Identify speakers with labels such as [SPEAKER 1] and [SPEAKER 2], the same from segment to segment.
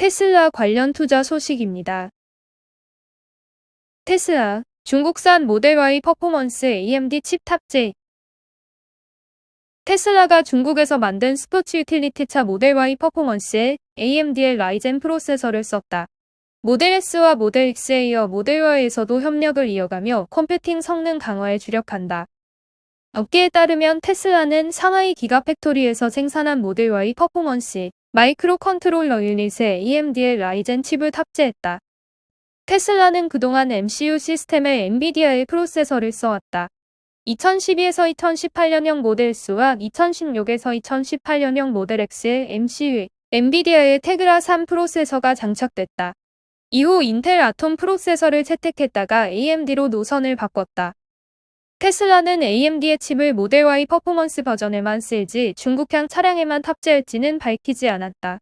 [SPEAKER 1] 테슬라 관련 투자 소식입니다. 테슬라, 중국산 모델 Y 퍼포먼스 AMD 칩 탑재. 테슬라가 중국에서 만든 스포츠 유틸리티 차 모델 Y 퍼포먼스에 AMD의 라이젠 프로세서를 썼다. 모델 S와 모델 X에 이어 모델 Y에서도 협력을 이어가며 컴퓨팅 성능 강화에 주력한다. 업계에 따르면 테슬라는 상하이 기가 팩토리에서 생산한 모델 Y 퍼포먼스 마이크로 컨트롤러 유닛에 AMD의 라이젠 칩을 탑재했다. 테슬라는 그동안 MCU 시스템에 엔비디아의 프로세서를 써왔다. 2012에서 2018년형 모델 S와 2016에서 2018년형 모델 X의 MCU에 엔비디아의 테그라 3 프로세서가 장착됐다. 이후 인텔 아톰 프로세서를 채택했다가 AMD로 노선을 바꿨다. 테슬라는 AMD의 칩을 모델 Y 퍼포먼스 버전에만 쓸지 중국향 차량에만 탑재할지는 밝히지 않았다.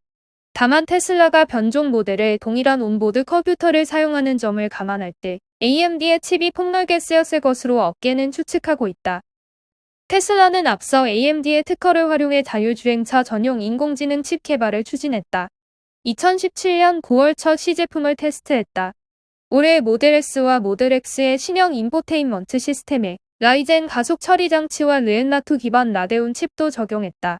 [SPEAKER 1] 다만 테슬라가 변종 모델에 동일한 온보드 컴퓨터를 사용하는 점을 감안할 때 AMD의 칩이 폭넓게 쓰였을 것으로 업계는 추측하고 있다. 테슬라는 앞서 AMD의 특허를 활용해 자율주행차 전용 인공지능 칩 개발을 추진했다. 2017년 9월 첫 시제품을 테스트했다. 올해 모델 S와 모델 X의 신형 인포테인먼트 시스템에 라이젠 가속 처리 장치와 르엔라투 기반 라데온 칩도 적용했다.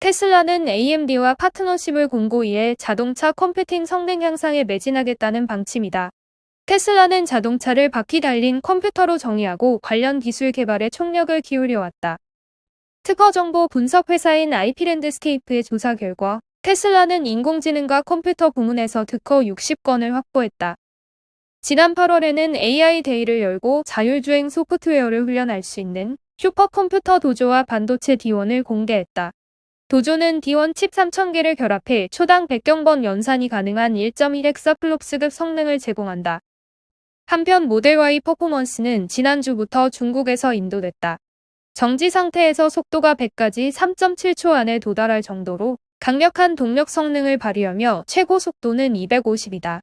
[SPEAKER 1] 테슬라는 AMD와 파트너십을 공고히 해 자동차 컴퓨팅 성능 향상에 매진하겠다는 방침이다. 테슬라는 자동차를 바퀴 달린 컴퓨터로 정의하고 관련 기술 개발에 총력을 기울여 왔다. 특허 정보 분석 회사인 IP랜드스케이프의 조사 결과 테슬라는 인공지능과 컴퓨터 부문에서 특허 60건을 확보했다. 지난 8월에는 AI 데이를 열고 자율주행 소프트웨어를 훈련할 수 있는 슈퍼컴퓨터 도조와 반도체 D1을 공개했다. 도조는 D1 칩 3000개를 결합해 초당 100경번 연산이 가능한 1.1헥사플롭스급 성능을 제공한다. 한편 모델 Y 퍼포먼스는 지난주부터 중국에서 인도됐다. 정지 상태에서 속도가 100까지 3.7초 안에 도달할 정도로 강력한 동력 성능을 발휘하며 최고 속도는 250이다.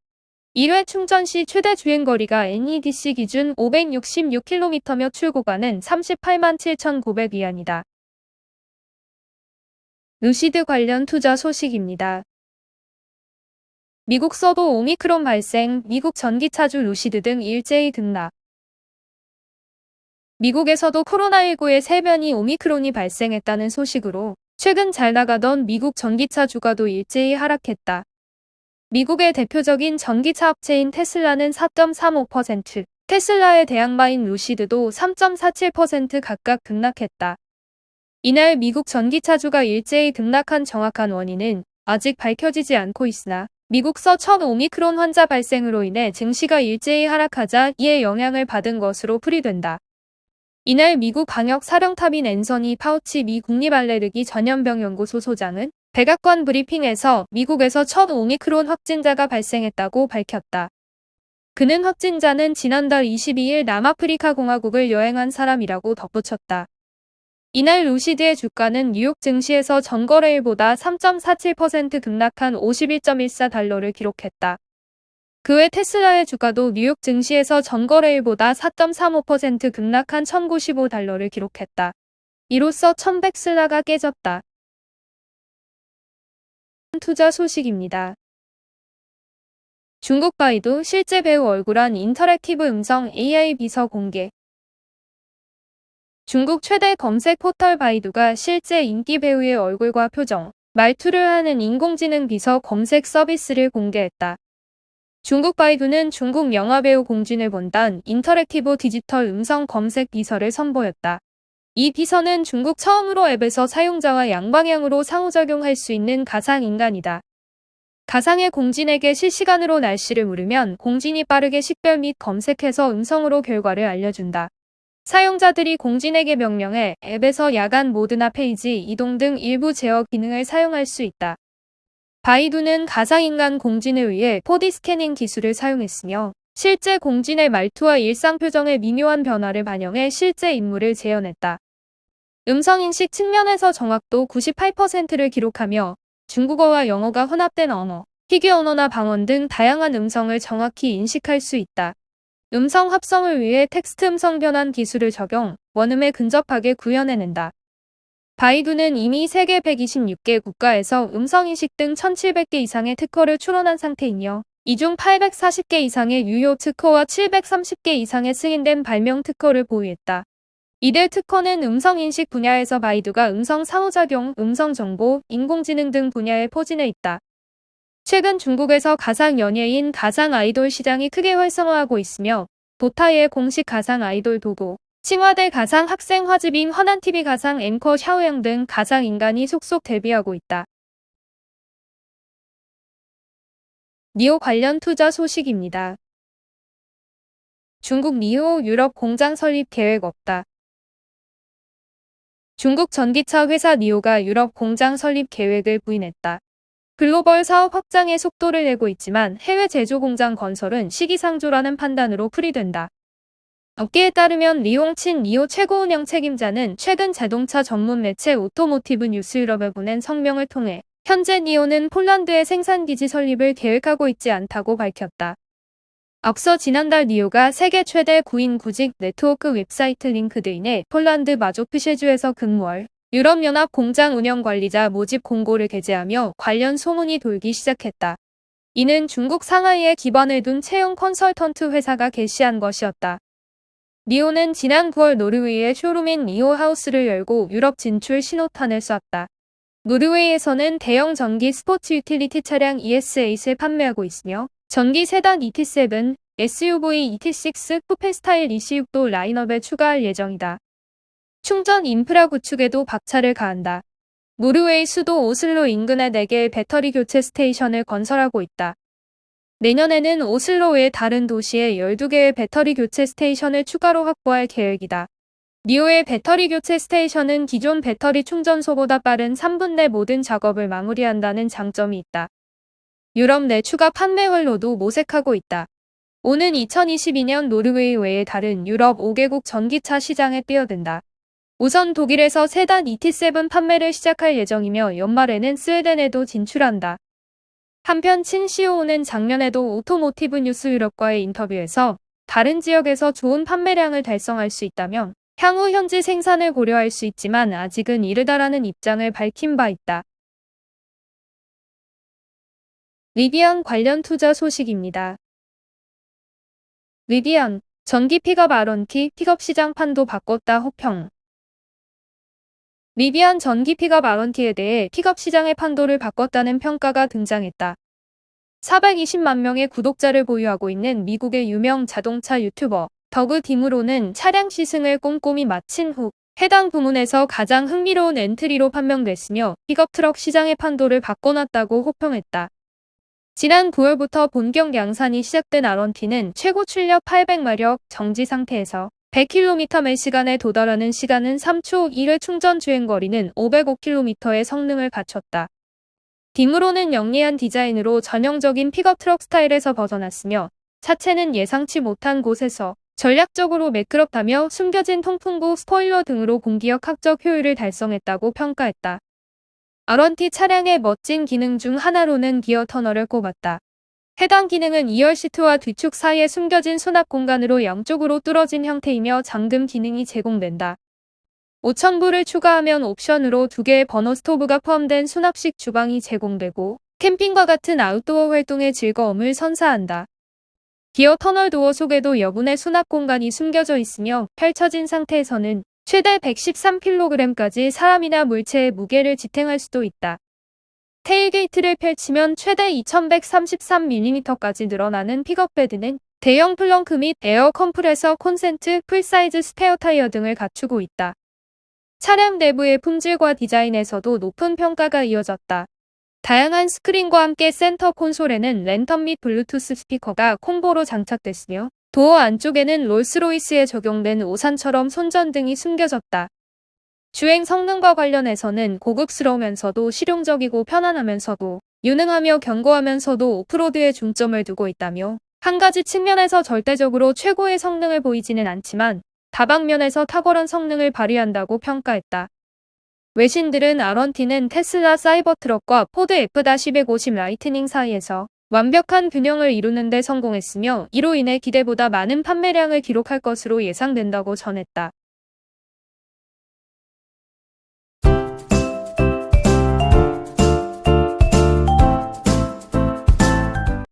[SPEAKER 1] 1회 충전 시 최대 주행거리가 NEDC 기준 566km며 출고가는 38만 7,900위안이다. 루시드 관련 투자 소식입니다. 미국 서도 오미크론 발생, 미국 전기차주 루시드 등 일제히 등락. 미국에서도 코로나19의 세변이 오미크론이 발생했다는 소식으로 최근 잘 나가던 미국 전기차 주가도 일제히 하락했다. 미국의 대표적인 전기차 업체인 테슬라는 4.35%, 테슬라의 대항마인 루시드도 3.47% 각각 급락했다. 이날 미국 전기차주가 일제히 등락한 정확한 원인은 아직 밝혀지지 않고 있으나 미국서 첫 오미크론 환자 발생으로 인해 증시가 일제히 하락하자 이에 영향을 받은 것으로 풀이된다. 이날 미국 방역 사령탑인 앤서니 파우치 미 국립알레르기 전염병연구소 소장은 백악관 브리핑에서 미국에서 첫 오미크론 확진자가 발생했다고 밝혔다. 그는 확진자는 지난달 22일 남아프리카 공화국을 여행한 사람이라고 덧붙였다. 이날 루시드의 주가는 뉴욕 증시에서 전거래일보다 3.47% 급락한 51.14달러를 기록했다. 그 외 테슬라의 주가도 뉴욕 증시에서 전거래일보다 4.35% 급락한 1095달러를 기록했다. 이로써 1100슬라가 깨졌다. 투자 소식입니다. 중국 바이두 실제 배우 얼굴한 인터랙티브 음성 AI 비서 공개 중국 최대 검색 포털 바이두가 실제 인기 배우의 얼굴과 표정, 말투를 하는 인공지능 비서 검색 서비스를 공개했다. 중국 바이두는 중국 영화배우 공진을 본단 인터랙티브 디지털 음성 검색 비서를 선보였다. 이 비서는 중국 처음으로 앱에서 사용자와 양방향으로 상호작용할 수 있는 가상인간이다. 가상의 공진에게 실시간으로 날씨를 물으면 공진이 빠르게 식별 및 검색해서 음성으로 결과를 알려준다. 사용자들이 공진에게 명령해 앱에서 야간 모드나 페이지, 이동 등 일부 제어 기능을 사용할 수 있다. 바이두는 가상인간 공진을 위해 4D 스캐닝 기술을 사용했으며 실제 공진의 말투와 일상 표정의 미묘한 변화를 반영해 실제 인물을 재현했다. 음성인식 측면에서 정확도 98%를 기록하며 중국어와 영어가 혼합된 언어, 희귀 언어나 방언 등 다양한 음성을 정확히 인식할 수 있다. 음성 합성을 위해 텍스트 음성 변환 기술을 적용, 원음에 근접하게 구현해낸다. 바이두는 이미 세계 126개 국가에서 음성인식 등 1700개 이상의 특허를 출원한 상태이며 이 중 840개 이상의 유효 특허와 730개 이상의 승인된 발명 특허를 보유했다. 이들 특허는 음성인식 분야에서 바이두가 음성 상호작용, 음성정보, 인공지능 등 분야에 포진해 있다. 최근 중국에서 가상 연예인, 가상 아이돌 시장이 크게 활성화하고 있으며 도타의 공식 가상 아이돌 도구, 칭화대 가상 학생 화집인 허난TV 가상 앵커 샤오양 등 가상 인간이 속속 데뷔하고 있다. 니오 관련 투자 소식입니다. 중국 니오 유럽 공장 설립 계획 없다. 중국 전기차 회사 니오가 유럽 공장 설립 계획을 부인했다. 글로벌 사업 확장에 속도를 내고 있지만 해외 제조 공장 건설은 시기상조라는 판단으로 풀이된다. 업계에 따르면 리용친 니오 최고 운영 책임자는 최근 자동차 전문 매체 오토모티브 뉴스 유럽에 보낸 성명을 통해 현재 니오는 폴란드의 생산기지 설립을 계획하고 있지 않다고 밝혔다. 앞서 지난달 니오가 세계 최대 구인 구직 네트워크 웹사이트 링크드인에 폴란드 마조피셰주에서 근무할 유럽연합 공장 운영관리자 모집 공고를 게재하며 관련 소문이 돌기 시작했다. 이는 중국 상하이에 기반을 둔 채용 컨설턴트 회사가 게시한 것이었다. 니오는 지난 9월 노르웨이의 쇼룸인 니오 하우스를 열고 유럽 진출 신호탄을 쐈다. 노르웨이에서는 대형 전기 스포츠 유틸리티 차량 ES8을 판매하고 있으며 전기 세단 ET7, SUV ET6 쿠페 스타일 EC6도 라인업에 추가할 예정이다. 충전 인프라 구축에도 박차를 가한다. 노르웨이 수도 오슬로 인근에 4개의 배터리 교체 스테이션을 건설하고 있다. 내년에는 오슬로 외 다른 도시에 12개의 배터리 교체 스테이션을 추가로 확보할 계획이다. 니오의 배터리 교체 스테이션은 기존 배터리 충전소보다 빠른 3분 내 모든 작업을 마무리한다는 장점이 있다. 유럽 내 추가 판매 활로도 모색하고 있다. 오는 2022년 노르웨이 외에 다른 유럽 5개국 전기차 시장에 뛰어든다. 우선 독일에서 세단 ET7 판매를 시작할 예정이며 연말에는 스웨덴에도 진출한다. 한편 친 CEO는 작년에도 오토모티브 뉴스 유럽과의 인터뷰에서 다른 지역에서 좋은 판매량을 달성할 수 있다면 향후 현지 생산을 고려할 수 있지만 아직은 이르다라는 입장을 밝힌 바 있다. 리비안 관련 투자 소식입니다. 리비안, 전기 픽업 아론티 픽업 시장 판도 바꿨다 호평. 리비안 전기 픽업 아론티에 대해 픽업 시장의 판도를 바꿨다는 평가가 등장했다. 420만 명의 구독자를 보유하고 있는 미국의 유명 자동차 유튜버 더그 디무로는 차량 시승을 꼼꼼히 마친 후 해당 부문에서 가장 흥미로운 엔트리로 판명됐으며 픽업 트럭 시장의 판도를 바꿔놨다고 호평했다. 지난 9월부터 본격 양산이 시작된 아런티는 최고 출력 800마력 정지 상태에서 100km 매 시간에 도달하는 시간은 3초 1회 충전 주행 거리는 505km의 성능을 갖췄다. 딩으로는 영리한 디자인으로 전형적인 픽업 트럭 스타일에서 벗어났으며 차체는 예상치 못한 곳에서 전략적으로 매끄럽다며 숨겨진 통풍구 스포일러 등으로 공기역 학적 효율을 달성했다고 평가했다. 아런티 차량의 멋진 기능 중 하나로는 기어 터널을 꼽았다. 해당 기능은 2열 시트와 뒤축 사이에 숨겨진 수납 공간으로 양쪽으로 뚫어진 형태이며 잠금 기능이 제공된다. 5,000불을 추가하면 옵션으로 두 개의 버너 스토브가 포함된 수납식 주방이 제공되고 캠핑과 같은 아웃도어 활동의 즐거움을 선사한다. 기어 터널 도어 속에도 여분의 수납 공간이 숨겨져 있으며 펼쳐진 상태에서는 최대 113kg까지 사람이나 물체의 무게를 지탱할 수도 있다. 테일게이트를 펼치면 최대 2133mm까지 늘어나는 픽업베드는 대형 플렁크 및 에어 컴프레서 콘센트, 풀사이즈 스페어 타이어 등을 갖추고 있다. 차량 내부의 품질과 디자인에서도 높은 평가가 이어졌다. 다양한 스크린과 함께 센터 콘솔에는 랜턴 및 블루투스 스피커가 콤보로 장착됐으며 도어 안쪽에는 롤스로이스에 적용된 오산처럼 손전등이 숨겨졌다. 주행 성능과 관련해서는 고급스러우면서도 실용적이고 편안하면서도 유능하며 견고하면서도 오프로드에 중점을 두고 있다며 한 가지 측면에서 절대적으로 최고의 성능을 보이지는 않지만 다방면에서 탁월한 성능을 발휘한다고 평가했다. 외신들은 아런티는 테슬라 사이버트럭과 포드 F-150 라이트닝 사이에서 완벽한 균형을 이루는 데 성공했으며 이로 인해 기대보다 많은 판매량을 기록할 것으로 예상된다고 전했다.